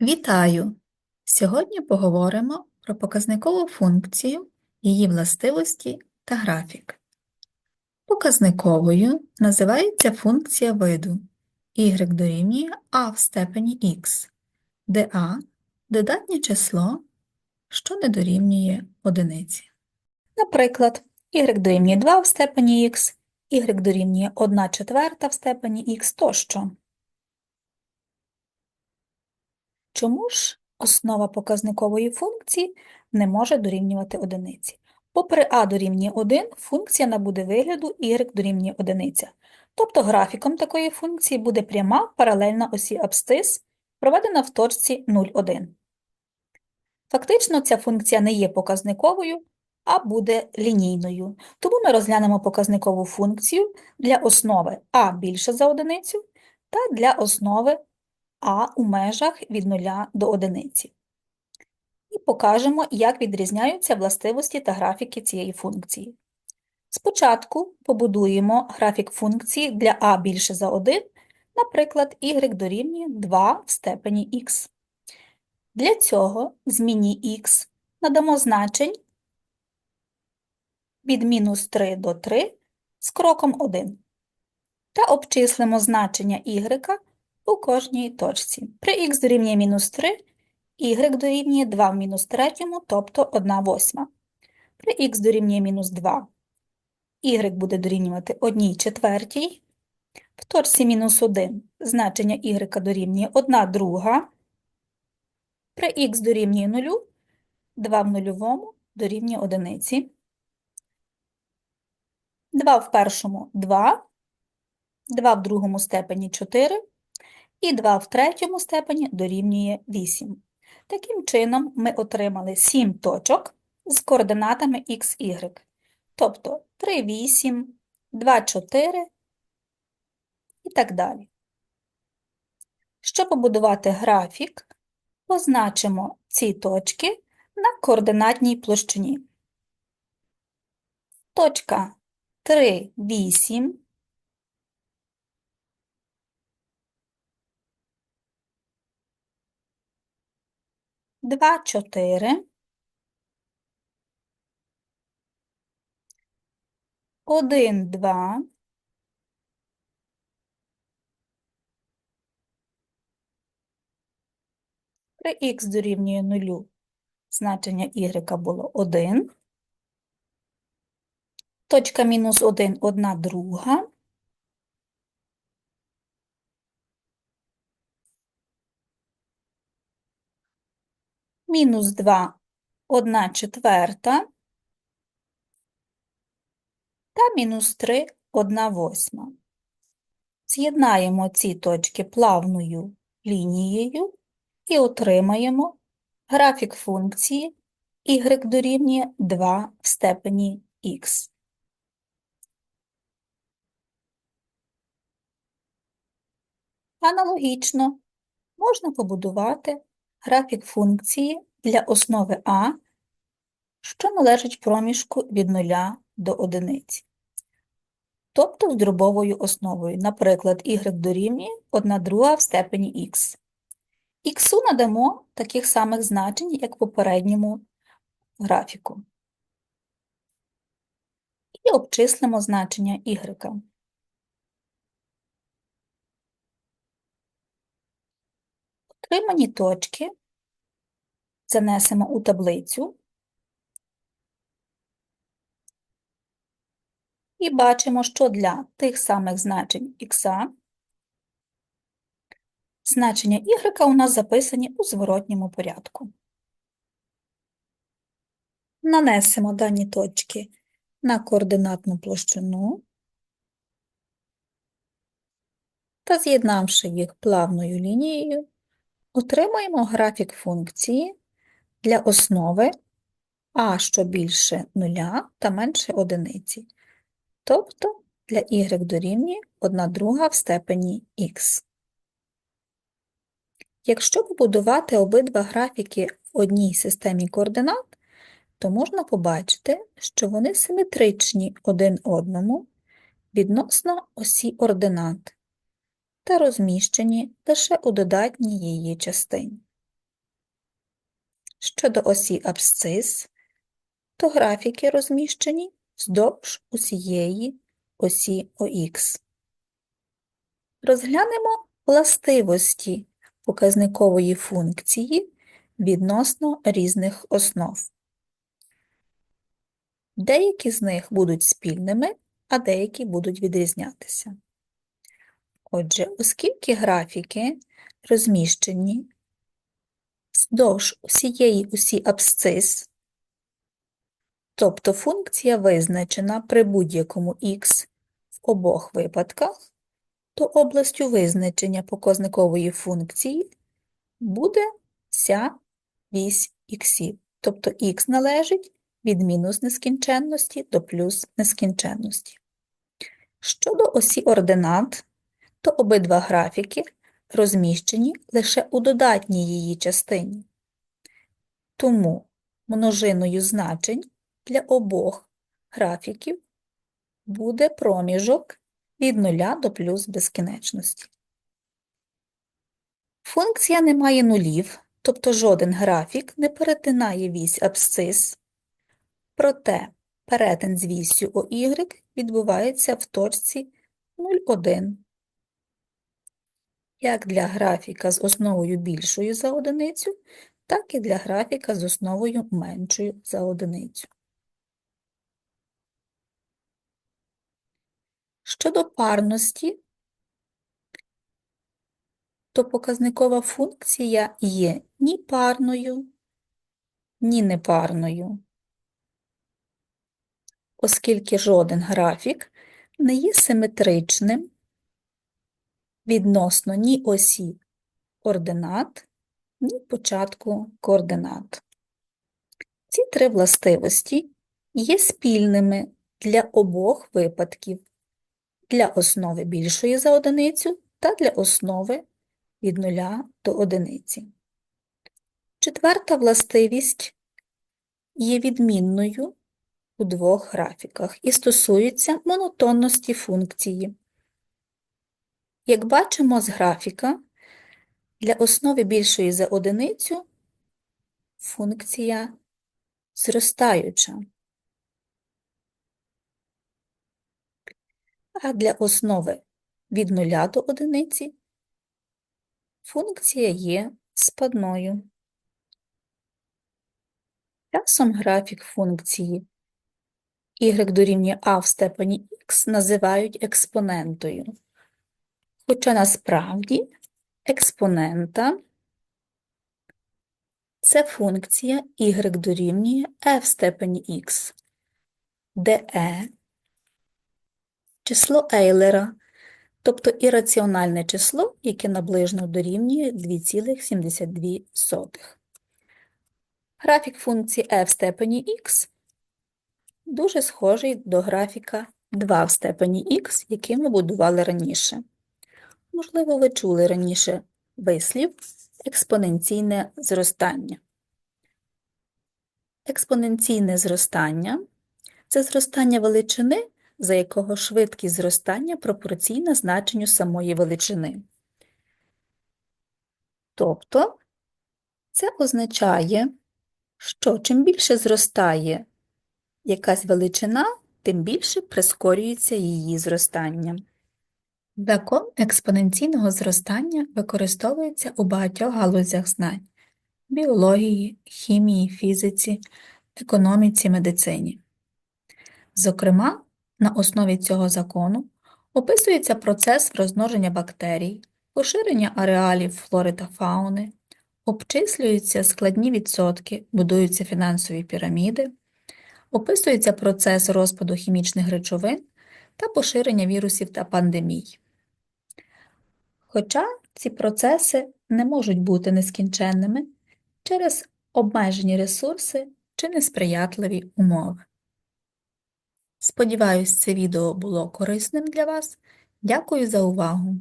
Вітаю! Сьогодні поговоримо про показникову функцію, її властивості та графік. Показниковою називається функція виду y дорівнює a в степені x, де a – додатнє число, що не дорівнює одиниці. Наприклад, y дорівнює 2 в степені x, y дорівнює 1 четверта в степені x тощо. Чому ж основа показникової функції не може дорівнювати одиниці? Попри а дорівнює 1, функція набуде вигляду y дорівнює 1. Тобто графіком такої функції буде пряма паралельна осі абсцис, проведена в точці 0,1. Фактично ця функція не є показниковою, а буде лінійною. Тому ми розглянемо показникову функцію для основи а більше за одиницю та для основи а у межах від 0 до 1. І покажемо, як відрізняються властивості та графіки цієї функції. Спочатку побудуємо графік функції для а більше за 1, наприклад, y дорівнює 2 в степені х. Для цього зміні х надамо значень від мінус 3 до 3 з кроком 1 та обчислимо значення y у кожній точці. При х дорівнює мінус 3, y дорівнює 2 в мінус третьому, тобто 1 восьма. При х дорівнює мінус 2, y буде дорівнювати 1 четвертій. В точці мінус 1 значення y дорівнює 1 друга. При х дорівнює 0, 2 в нульовому дорівнює одиниці. 2 в першому 2, 2 в другому степені 4, і 2 в третьому степені дорівнює 8. Таким чином, ми отримали 7 точок з координатами x, y, тобто 3, 8, 2, 4 і так далі. Щоб побудувати графік, позначимо ці точки на координатній площині. Точка 3, 8 два, чотири, один, два, при х дорівнює нулю. Значення y було 1, точка мінус 1 – одна друга, мінус 2 – 1 четверта та мінус 3 – 1 восьма. З'єднаємо ці точки плавною лінією і отримаємо графік функції y дорівнює 2 в степені х. Аналогічно можна побудувати графік функції для основи А, що належить проміжку від 0 до 1, тобто з дробовою основою, наприклад, y дорівнює 1 друга в степені х. Х надамо таких самих значень, як в попередньому графіку. І обчислимо значення y. Отримані точки занесемо у таблицю і бачимо, що для тих самих значень х значення y у нас записані у зворотньому порядку. Нанесемо дані точки на координатну площину та з'єднавши їх плавною лінією, Отримаємо графік функції для основи а, що більше нуля та менше одиниці, тобто для y дорівнює 1 друга в степені х. Якщо побудувати обидва графіки в одній системі координат, то можна побачити, що вони симетричні один одному відносно осі ординат та розміщені лише у додатній її частині. Щодо осі абсцис, то графіки розміщені вздовж усієї осі ОХ. Розглянемо властивості показникової функції відносно різних основ. Деякі з них будуть спільними, а деякі будуть відрізнятися. Отже, оскільки графіки розміщені вздовж усієї усі абсцис, тобто функція визначена при будь-якому х в обох випадках, то областю визначення показникової функції буде вся вісь іксів, тобто х належить від мінус нескінченності до плюс нескінченності. Щодо осі ординат, то обидва графіки розміщені лише у додатній її частині. Тому множиною значень для обох графіків буде проміжок від нуля до плюс безкінечності. Функція не має нулів, тобто жоден графік не перетинає вісь абсцис, проте перетин з вісю OY відбувається в точці 0,1. Як для графіка з основою більшою за одиницю, так і для графіка з основою меншою за одиницю. Щодо парності, то показникова функція є ні парною, ні непарною, оскільки жоден графік не є симетричним відносно ні осі ординат, ні початку координат. Ці три властивості є спільними для обох випадків для основи більшої за одиницю та для основи від нуля до одиниці. Четверта властивість є відмінною у двох графіках і стосується монотонності функції. Як бачимо з графіка, для основи більшої за одиницю функція зростаюча. а для основи від нуля до одиниці функція є спадною. Часом графік функції y дорівнює а в степені х називають експонентою, хоча насправді експонента це функція y дорівнює e в степені х, де e число Ейлера, тобто ірраціональне число, яке наближено дорівнює 2,72. Графік функції f в степені x дуже схожий до графіка 2 в степені х, який ми будували раніше. Можливо, ви чули раніше вислів експоненційне зростання. Експоненційне зростання це зростання величини за якого швидкість зростання пропорційна значенню самої величини. Тобто це означає, що чим більше зростає якась величина, тим більше прискорюється її зростання. Закон експоненційного зростання використовується у багатьох галузях знань біології, хімії, фізиці, економіці, медицині. Зокрема, на основі цього закону описується процес розмноження бактерій, поширення ареалів флори та фауни, обчислюються складні відсотки, будуються фінансові піраміди, описується процес розпаду хімічних речовин та поширення вірусів та пандемій. Хоча ці процеси не можуть бути нескінченними через обмежені ресурси чи несприятливі умови. Сподіваюсь, це відео було корисним для вас. Дякую за увагу!